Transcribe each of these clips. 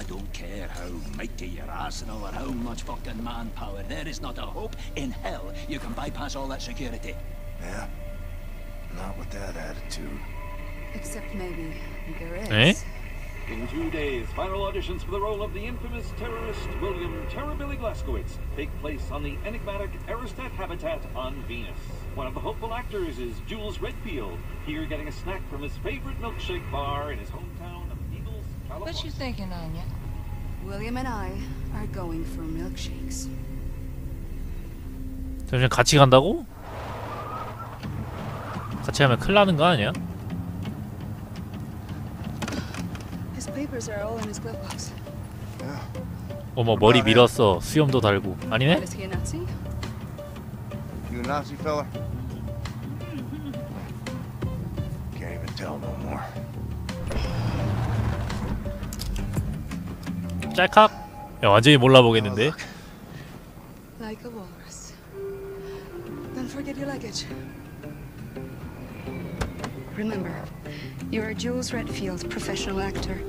I don't care how mighty your arsenal or how much fucking manpower. There is not a hope in hell you can bypass all that security. Yeah? Not with that attitude. Except maybe there is. Eh? In two days, final auditions for the role of the infamous terrorist William Terrorbilly Blaskowitz take place on the enigmatic Aristat habitat on Venus. One of the hopeful actors is Jules Redfield, here getting a snack from his favorite milkshake bar in his hometown of Eagles, California. What you thinking, Anya? William and I are going for milkshakes. 잠시만 같이 간다고? 같이 가면 큰일 나는 거 아니야? His papers are all in his glove box. Yeah. 어머 머리 밀었어 수염도 달고 아니네? Is he a Nazi? You a Nazi fella? Can't even tell no more. 짤칵 야 완전히 몰라보겠는데 Like a walrus. Don't forget your luggage. Remember, you are Jules Redfield, professional actor.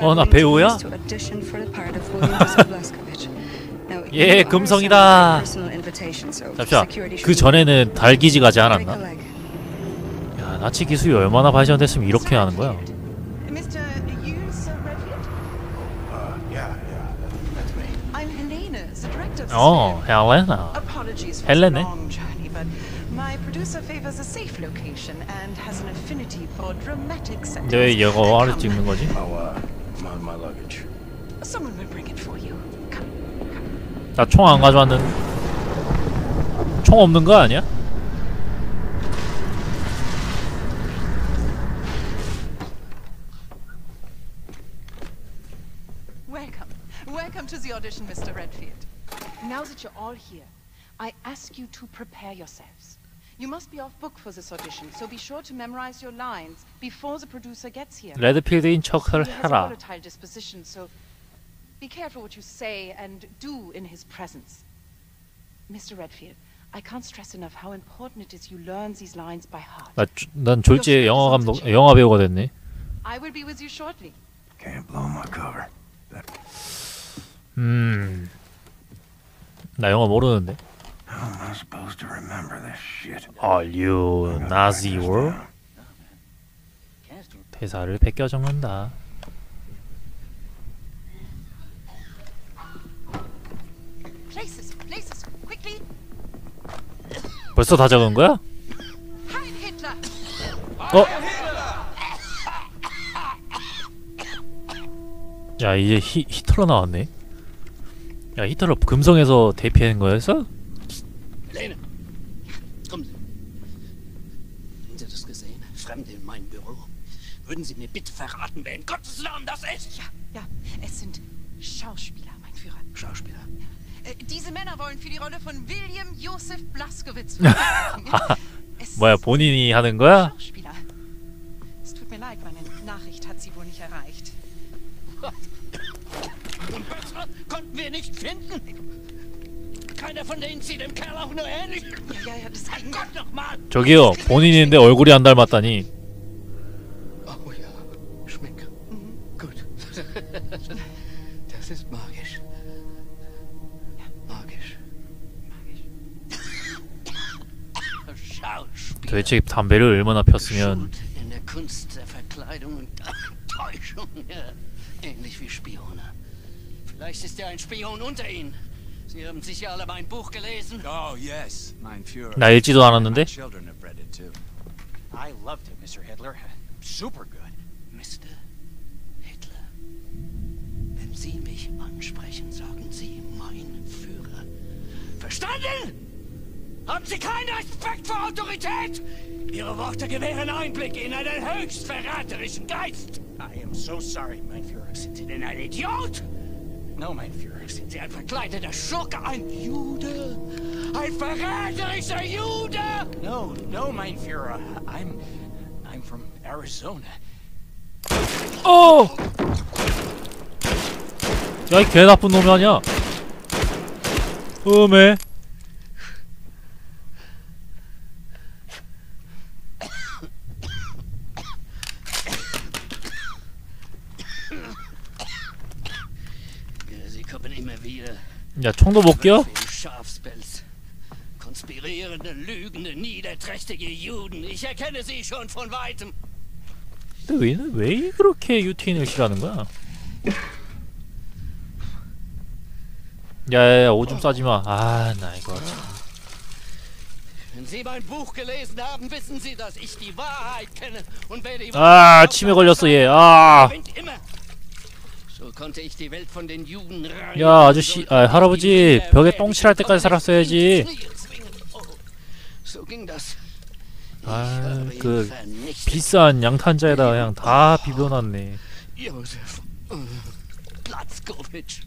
어, 나 Traveling to 배우야? Greece To audition for the part of William Joseph Blaskovich. Now, 예, are 금성이다. sent a personal invitation, so 잠시만 security 그 should 전에는 달기지 가지 break a 않았나? leg. 야 나치 기술이 얼마나 발전됐으면 이렇게 하는 거야 the director of 어 Sphere. 헬레나 Apologies for Helene. the long journey, but my producer favors a safe location and has an affinity for dramatic settings. 근데 왜 영어를 Come, 찍는 거지? Oh, uh, my, my luggage. Someone will bring it for you. Come. 나 총 안 가져왔는 총 없는 거 아니야? Welcome. Welcome to the audition, Mr. Redfield. Now that you're all here, I ask you to prepare yourselves. You must be off book for this audition, so be sure to memorize your lines before the producer gets here. 레드필드인 척을 He has a 해라 volatile disposition, so be careful what you say and do in his presence. Mr. Redfield, I can't stress enough how important it is you learn these lines by heart. 나, 조- 난 졸지에 영화 감독 영화 배우가 됐네 I will be with you shortly. Can't blow my cover. 음 나 영화 모르는데 How am I supposed to remember this shit? Are you Nazi war? 대사를 베껴 적는다 Places, places, quickly. 벌써 다 적은 거야? 어? 야 이제 히, 히틀러 나왔네 야 히틀러 금성에서 대피한 거였어? Helene, kommen Sie. Haben Sie das gesehen? Fremde in meinem Büro. Würden Sie mir bitte verraten, wer in Gottes Namen das ist? Ja, ja, es sind Schauspieler, mein Führer. Schauspieler. Äh, diese Männer wollen für die Rolle von William Joseph Blaskowitz wirken. Es 뭐야 본인이 하는 거야? Schauspieler. Wir nicht finden. Keiner von denen sieht dem Kerl auch nur ähnlich. Ja, ja, ja, das ging. Gott nochmal! 저기요 본인인데 얼굴이 안 닮았다니 Oh ja, schmeckt. Gut. Das ist magisch. Magisch. Schauspiel. 도대체 담배를 얼마나 폈으면 in der Kunst der Verkleidung und Täuschung. Ähnlich wie Spione. Vielleicht ist ja ein Spion unter Ihnen. Sie haben sicher alle mein Buch gelesen. Oh, yes, mein Führer. 나 읽지도 않았는데 My children have read it too. I loved it, Mr. Hitler. Super good. Mr. Hitler. Wenn Sie mich ansprechen, sagen Sie mein Führer. Verstanden? Haben Sie keinen Respekt vor Autorität? Ihre Worte gewähren Einblick in einen höchst verräterischen Geist. I am so sorry, mein Führer. Sind Sie denn ein Idiot? No, mein Führer. Sind Sie ein verkleideter Schurke, ein Jude? Ein verräterischer Jude? No, no, mein Führer. I'm, I'm from Arizona. 어! 야이 개 나쁜 놈이 아니야 음에 sterben immer wieder. 야 총도 못 껴? Schafspelz. Konspirierende, lügende, niederträchtige Juden. Ich erkenne sie schon von weitem. 너희는 왜 그렇게 유태인을 싫어하는 거야? 야야야 오줌 싸지 마. 아 나 이거 참. 아 aufmerksam 걸렸어 얘. 아. 야 아저씨, So 아 할아버지 벽에 Welt 똥 칠할 때까지 살았어야지. Oh, 아, 그 vernichtet. 비싼 양탄자에다 그냥 다 비벼놨네. Äh, Platzkowitsch.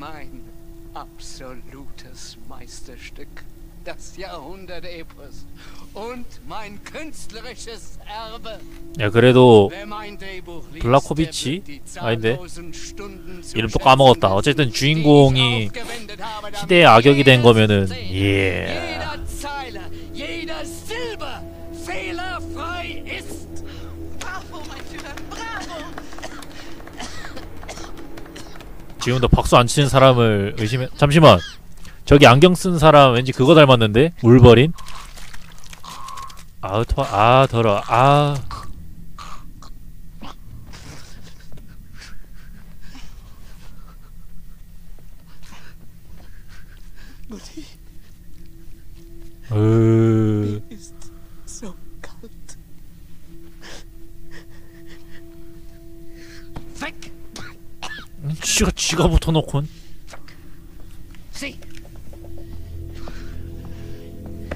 Mein absolutes Meisterstück. Das Jahrhundert-Epos. Und mein künstlerisches Erbe. 야 그래도 블라코비치? 아닌데. 이름 또 까먹었다. 어쨌든 주인공이 시대의 악역이 된 거면은 예. 지금도 박수 안 치는 사람을 의심해. 잠시만. 저기 안경 쓴 사람 왠지 그거 닮았는데? 울버린? 아우 토, 아 더러. 아. 으. 지가 지가 붙어놓곤. Sie!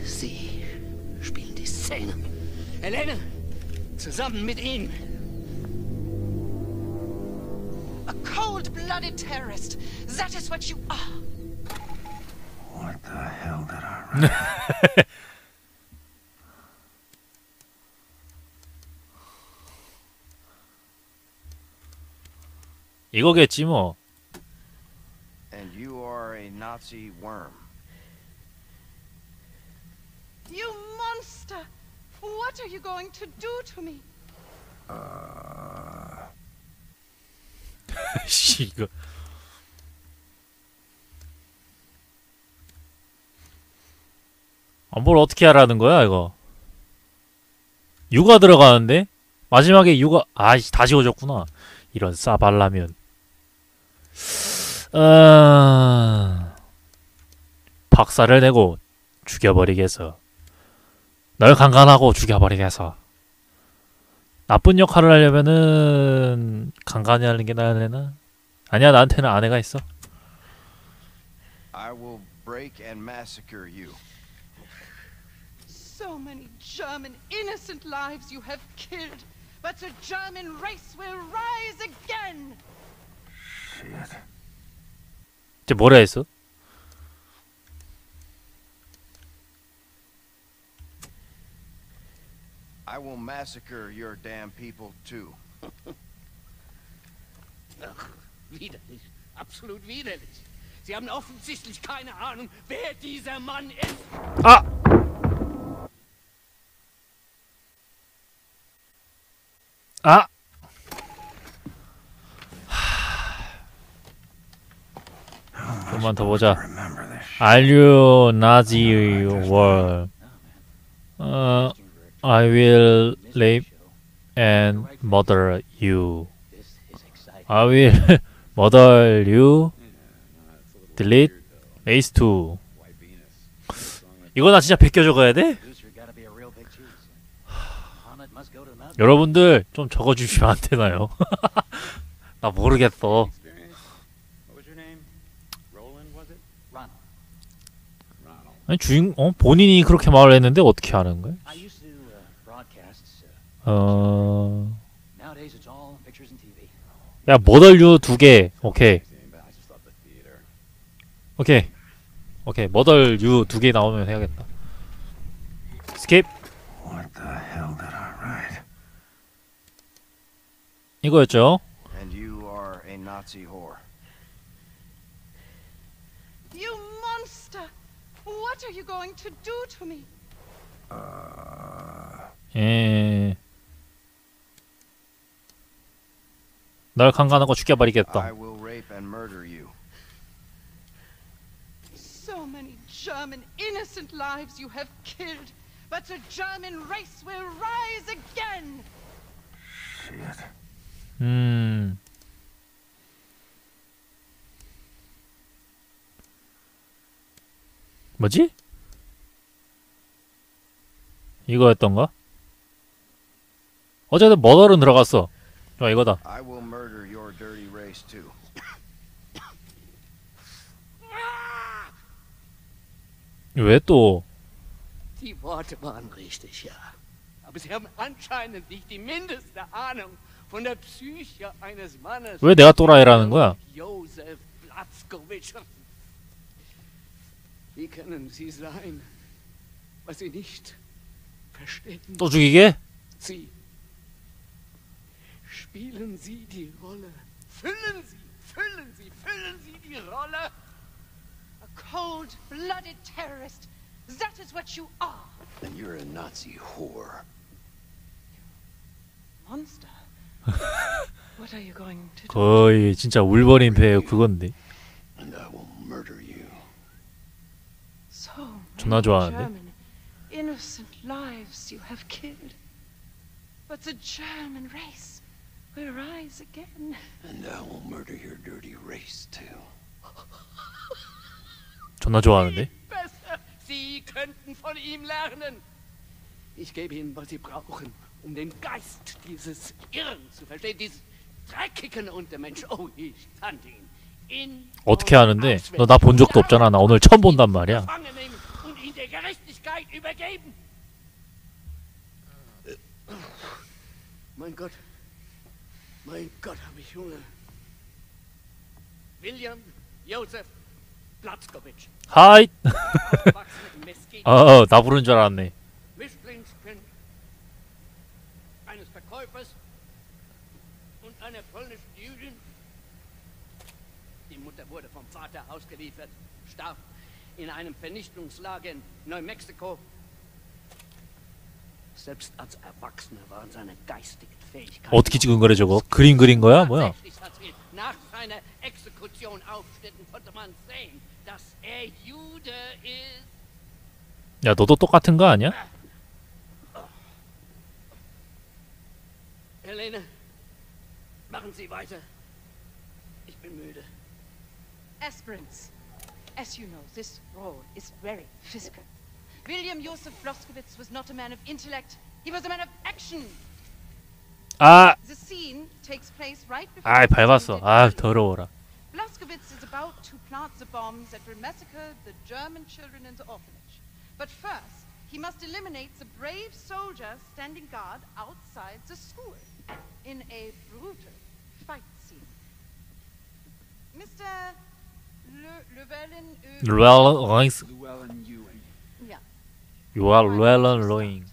Sie spielen die Szene. Helene! Zusammen mit ihm. A cold-blooded terrorist. That is what you are. What the hell did I 이거겠지 뭐. and you are a Nazi worm. You monster! What are you going to do to me? 씨 이거. 아, 뭘 어떻게 하라는 거야 이거? 육아 들어가는데 마지막에 육아 아이씨 다 지워졌구나. 이런 싸발라면. 아... 박살을 내고 죽여버리겠어. 널 강간하고 죽여버리겠어. 나쁜 역할을 하려면은 강간이 하는 게 나으려나? 아니야 나한테는 아내가 있어. I will break and massacre you. So many German innocent lives you have killed. But the German race will rise again! Shit. 쟤 뭐라 했어? I will massacre your damn people too. Ach, widerlich. Absolut widerlich. Sie haben offensichtlich keine Ahnung, wer dieser Mann ist. 아! 좀만 더 보자. Are you Nazi war? Uh, I will rape and murder you. I will murder you. Delete. Ace 2. 이거 나 진짜 베껴 적어야 돼? 여러분들 좀 적어주시면 안 되나요? 나 모르겠어. experience. What was your name? Roland, was it? Ronald. Ronald. 아니 주인 어 본인이 그렇게 말을 했는데 어떻게 하는 거야? I used to do uh, broadcasts. Uh, 어, nowadays it's all pictures and TV. 야 머덜류 두 개. 오케이. 오케이, 오케이. 머덜류 두 개 나오면 해야겠다. 스킵. What the hell did I write? 이거였죠. And you are a Nazi whore. What are you going to do to me? 예. 널 강간하고 죽여버리겠다. I will rape and murder you. So many German innocent lives you have killed, but the German race will rise again. Shit. 음. 뭐지? 이거였던가? 어쨌든 머더는 들어갔어. 아 이거다. 왜 또? Die Worte waren richtig, ja. Aber Sie haben anscheinend nicht die mindeste Ahnung von der Psyche eines Mannes. 왜 내가 또라이라는 거야? Josef Blatzkowitsch. Wie können Sie sein, was Sie nicht verstehen? 또 죽이게? Sie spielen Sie die Rolle. Füllen Sie, füllen Sie, füllen Sie die Rolle. A cold-blooded terrorist. That is what you are. And you're a Nazi whore. Monster. what are you going to do? 거의 진짜 울버린 배 그건데. 존나 좋아하는데? Innocent lives you have killed. But the German race will rise again. And I will murder your dirty race too. 존나 좋아하는데. Sie könnten von ihm lernen. Ich gebe Ihnen, was Sie brauchen, um den Geist dieses Irren zu verstehen, dieses dreckigen Untermensch. Oh, ich kannte ihn. In 어떻게 하는데? 너 나 본 적도 없잖아. 나 오늘 처음 본단 말이야. der Gerechtigkeit übergeben. Mein Gott. Mein Gott, habe ich Hunger. William Josef Platzkowitsch. 하이. Aufgewachsen im Mesquite. 어, 나 부른 줄 알았네. Mischlingskind eines Verkäufers und einer polnischen Jüdin. Die Mutter wurde vom Vater ausgeliefert, starb in einem Vernichtungslager in Neumexiko. Selbst als Erwachsener waren seine geistigen Fähigkeiten. 어떻게 찍은 거래 저거? 그림 그린 거야? 뭐야? Tatsächlich hat sie nach seiner Exekution aufschnitten, konnte man sehen, dass er Jude ist. 야 너도 똑같은 거 아니야? Helene, machen Sie weiter. Ich bin müde. Aspirants. As you know, this role is very physical. William Josef Bloskowitz was not a man of intellect. He was a man of action. 아, The scene takes place right before 아 the 밟았어. Soviet 아 Union. 더러워라. Blaskowitz is about to plant the bombs that will massacre the German children in the orphanage. But first, he must eliminate the brave soldiers standing guard outside the school in a brutal fight scene. Mr. Llewellyn Owens. Yeah. You are Llewellyn Ewing.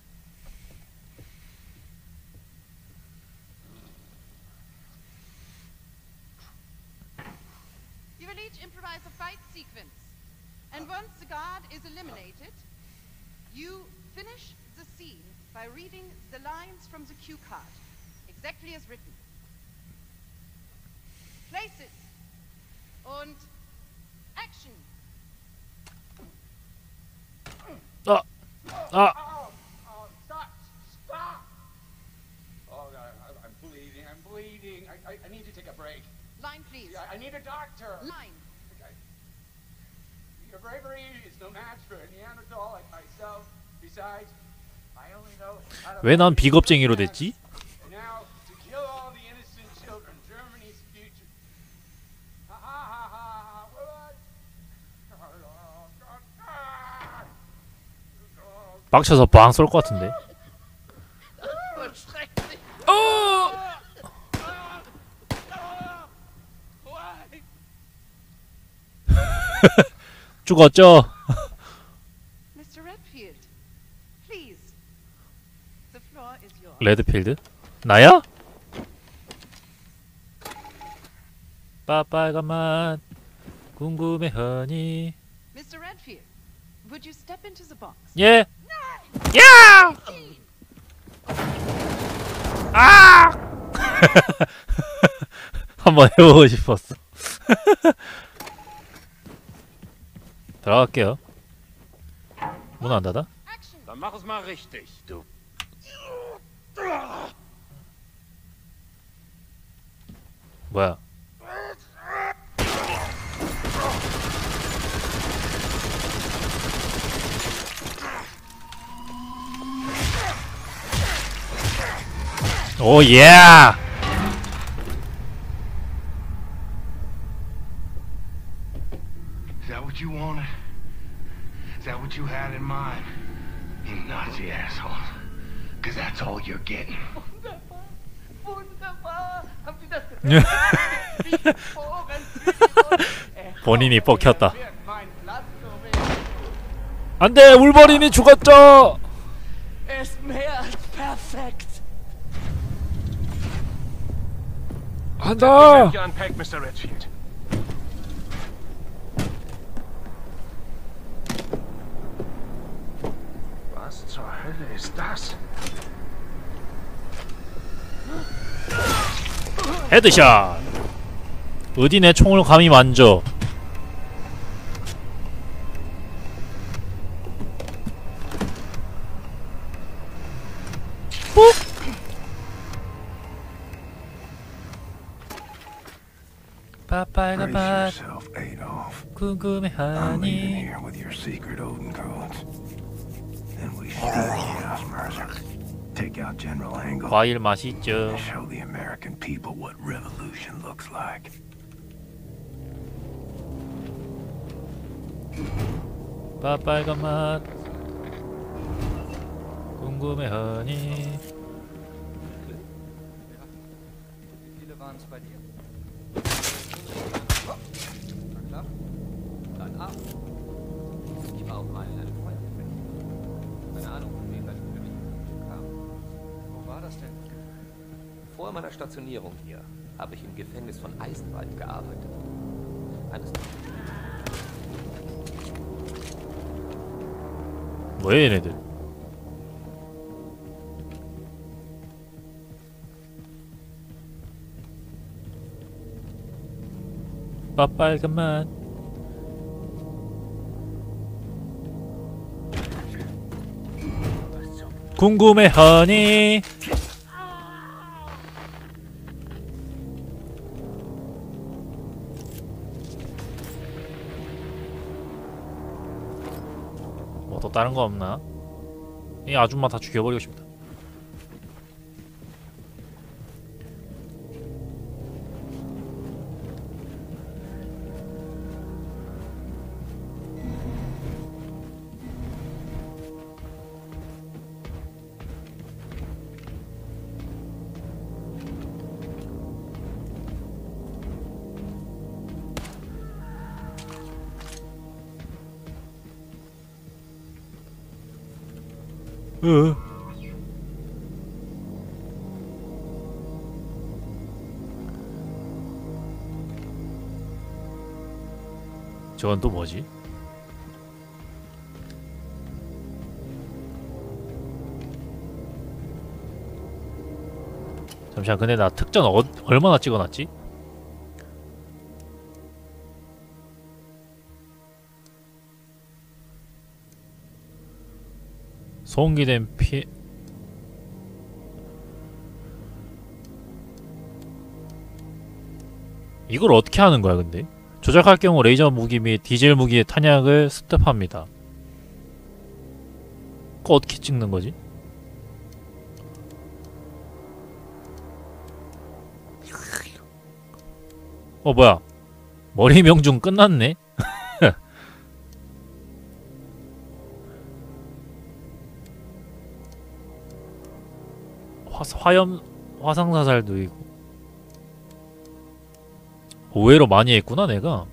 You will each improvise a fight sequence. And once the guard is eliminated, you finish the scene by reading the lines from the cue card, exactly as written. Places und 아, 아, Oh, oh, stop! Stop! Oh, God, I, I'm bleeding. I'm bleeding. I, I, I need to take a break. Line, please. I, need a doctor. Line. Okay. Your bravery is no match for a Neanderthal like myself. Besides, I only know how to 왜난 fight 비겁쟁이로 됐지? Oh, 빡쳐서 빵 쏠 것 같은데. Oh! Why? 죽었죠? 레드필드? 나야? 빠빨간만 궁금해 하니 Mr. Redfield, Would you step into the box? 예. 야! 아! 한번 해보고 싶었어. 들어갈게요. 문 안 닫아? Dann mach es mal richtig, du. 뭐야? Die Wund- 본인이 so 안돼 울버린이 죽었죠. 한다. You unpack, Mr. Redfield. Was zur Hölle ist das? 헤드샷. 어디 내 총을 감히 만져? 과일 맛있죠. and Show the American people what revolution looks like. 빨간 맛 궁금해하니 Wie viele waren es bei dir? Vor meiner Stationierung hier habe ich im Gefängnis von Eisenwald gearbeitet. Eines 뭐야 얘네들 빨간 맛 궁금해하니 또 다른 거 없나? 이 아줌마 다 죽여버리고 싶다. 으. 저건 또 뭐지? 잠시만 근데 나 특전 어, 얼마나 찍어놨지? 소음기된 피 이걸 어떻게 하는 거야 근데? 조작할 경우 레이저 무기 및 디젤 무기의 탄약을 스톱합니다. 그거 어떻게 찍는 거지? 어 뭐야 머리 명중 끝났네? 화, 화염 화상사살도 있고. 의외로 많이 했구나 내가